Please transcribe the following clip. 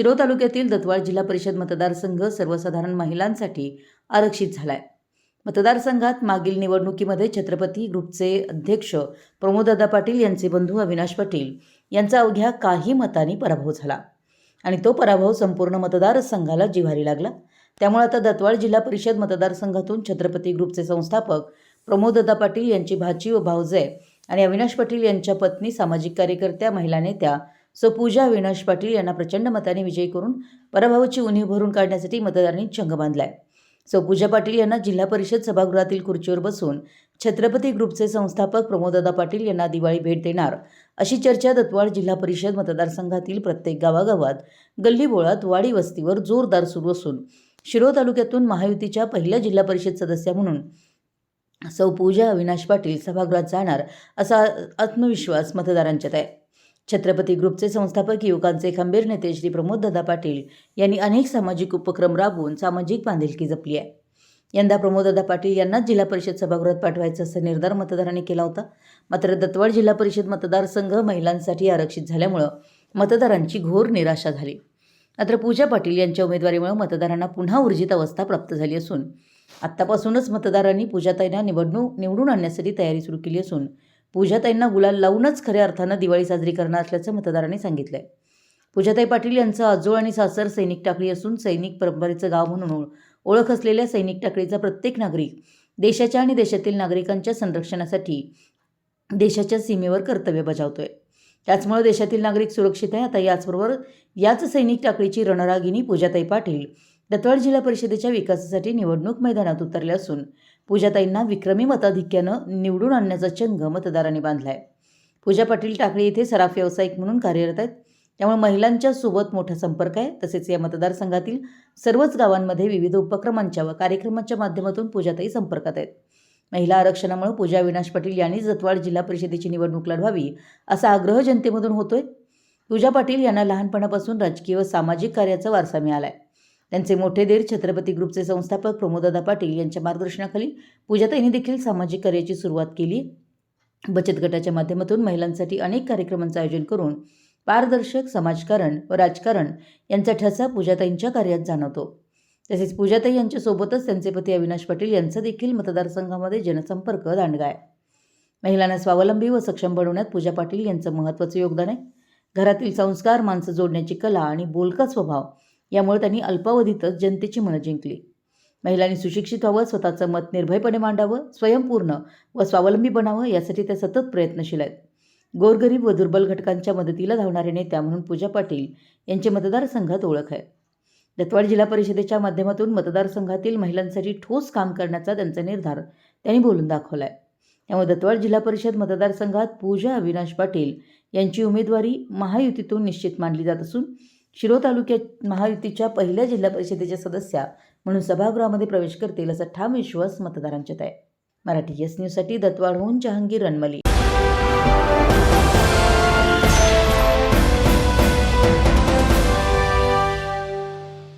शिरोळ तालुक्यातील दत्वाळ जिल्हा परिषद मतदारसंघ सर्वसाधारण महिलांसाठी आरक्षित झालाय. मतदारसंघात मागील निवडणुकीमध्ये छत्रपती ग्रुपचे अध्यक्ष प्रमोददादा पाटील यांचे बंधू अविनाश पाटील यांचा अवघ्या काही मतांनी पराभव झाला. आणि तो पराभव संपूर्ण मतदारसंघाला जिव्हारी लागला. त्यामुळे आता दत्वाळ जिल्हा परिषद मतदारसंघातून छत्रपती ग्रुपचे संस्थापक प्रमोददा पाटील यांची भाची व भाऊजय आणि अविनाश पाटील यांच्या पत्नी सामाजिक कार्यकर्त्या महिला नेत्या सो पूजा अविनाश पाटील यांना प्रचंड मताने विजयी करून पराभवाची उणीव भरून काढण्यासाठी मतदारांनी चंग बांधलाय. सो पूजा पाटील यांना जिल्हा परिषद सभागृहातील खुर्चीवर बसून छत्रपती ग्रुपचे संस्थापक प्रमोददा पाटील यांना दिवाळी भेट देणार अशी चर्चा दत्वाळ जिल्हा परिषद मतदारसंघातील प्रत्येक गावागावात गल्लीबोळात वाडी वस्तीवर जोरदार सुरू असून शिरोळ तालुक्यातून महायुतीच्या पहिल्या जिल्हा परिषद सदस्या म्हणून सौ पूजा अविनाश पाटील सभागृहात जाणार असा आत्मविश्वास मतदारांच्यात आहे. छत्रपती ग्रुपचे संस्थापक युवकांचे खंबीर नेते श्री प्रमोददादा पाटील यांनी अनेक सामाजिक उपक्रम राबवून सामाजिक बांधिलकी जपली आहे. यंदा प्रमोददा पाटील यांनाच जिल्हा परिषद सभागृहात पाठवायचा असा निर्धार मतदारांनी केला होता. मात्र दत्तवाड जिल्हा परिषद मतदारसंघ महिलांसाठी आरक्षित झाल्यामुळं मतदारांची घोर निराशा झाली. मात्र पूजा पाटील यांच्या उमेदवारीमुळे मतदारांना पुन्हा ऊर्जित अवस्था प्राप्त झाली असून आत्तापासूनच मतदारांनी पूजाताईंना निवडणूक निवडून आणण्यासाठी तयारी सुरू केली असून पूजाताईंना गुलाल लावूनच खऱ्या अर्थानं दिवाळी साजरी करणार असल्याचं मतदारांनी सांगितलंय. पूजाताई पाटील यांचं आजोळ आणि सासर सैनिक टाकळी असून सैनिक परंपरेचं गाव म्हणून ओळख असलेल्या सैनिक टाकळीचा प्रत्येक नागरिक देशाच्या आणि देशातील नागरिकांच्या संरक्षणासाठी देशाच्या सीमेवर कर्तव्य बजावतोय. त्याचमुळे देशातील नागरिक सुरक्षित आहे. आता याचबरोबर याच सैनिक टाकळीची रणरागिनी पूजाताई पाटील दत्तवाड जिल्हा परिषदेच्या विकासासाठी निवडणूक मैदानात उतरले असून पूजाताईंना विक्रमी मताधिक्यानं निवडून आणण्याचा चंग मतदारांनी बांधला आहे पूजा पाटील टाकळी येथे सराफ व्यावसायिक म्हणून कार्यरत आहेत. त्यामुळे महिलांच्या सोबत मोठा संपर्क आहे. तसेच या मतदारसंघातील सर्वच गावांमध्ये विविध उपक्रमांच्या व कार्यक्रमांच्या माध्यमातून पूजाताई संपर्कात आहेत. महिला आरक्षणामुळे पूजा विनाश पाटील यांनीच जतवाड जिल्हा परिषदेची निवडणूक लढवावी असा आग्रह जनतेमधून होतोय. पूजा पाटील यांना लहानपणापासून राजकीय व सामाजिक कार्याचा वारसा मिळालाय. त्यांचे मोठे देर छत्रपती ग्रुपचे संस्थापक प्रमोददा पाटील यांच्या मार्गदर्शनाखाली पूजाताईंनी देखील सामाजिक कार्याची सुरुवात केली. बचत गटाच्या माध्यमातून महिलांसाठी अनेक कार्यक्रमांचं आयोजन करून पारदर्शक समाजकारण व राजकारण यांचा ठसा पूजाताईंच्या कार्यात जाणवतो. तसेच पूजाताई यांच्यासोबतच त्यांचे पती अविनाश पाटील यांचा देखील मतदारसंघामध्ये जनसंपर्क दांडगा आहे महिलांना स्वावलंबी व सक्षम बनवण्यात पूजा पाटील यांचं महत्त्वाचं योगदान आहे. घरातील संस्कार माणसं जोडण्याची कला आणि बोलका स्वभाव यामुळे त्यांनी अल्पावधीतच जनतेची मनं जिंकली. महिलांनी सुशिक्षित व्हावं स्वतःचं मत निर्भयपणे मांडावं स्वयंपूर्ण व स्वावलंबी बनावं यासाठी त्या सतत प्रयत्नशील आहेत. गोरगरीब व दुर्बल घटकांच्या मदतीला धावणारे नेत्या म्हणून पूजा पाटील यांची मतदारसंघात ओळख आहे. दत्तवाड जिल्हा परिषदेच्या माध्यमातून मतदारसंघातील महिलांसाठी ठोस काम करण्याचा त्यांचा निर्धार त्यांनी बोलून दाखवला आहे त्यामुळे दत्तवाड जिल्हा परिषद मतदारसंघात पूजा अविनाश पाटील यांची उमेदवारी महायुतीतून निश्चित मानली जात असून शिरोळ तालुक्यात महायुतीच्या पहिल्या जिल्हा परिषदेच्या सदस्या म्हणून सभागृहामध्ये प्रवेश करतील असा ठाम विश्वास मतदारांच्यात आहे. मराठी एस न्यूजसाठी दत्तवाडहून जहांगीर रनमली.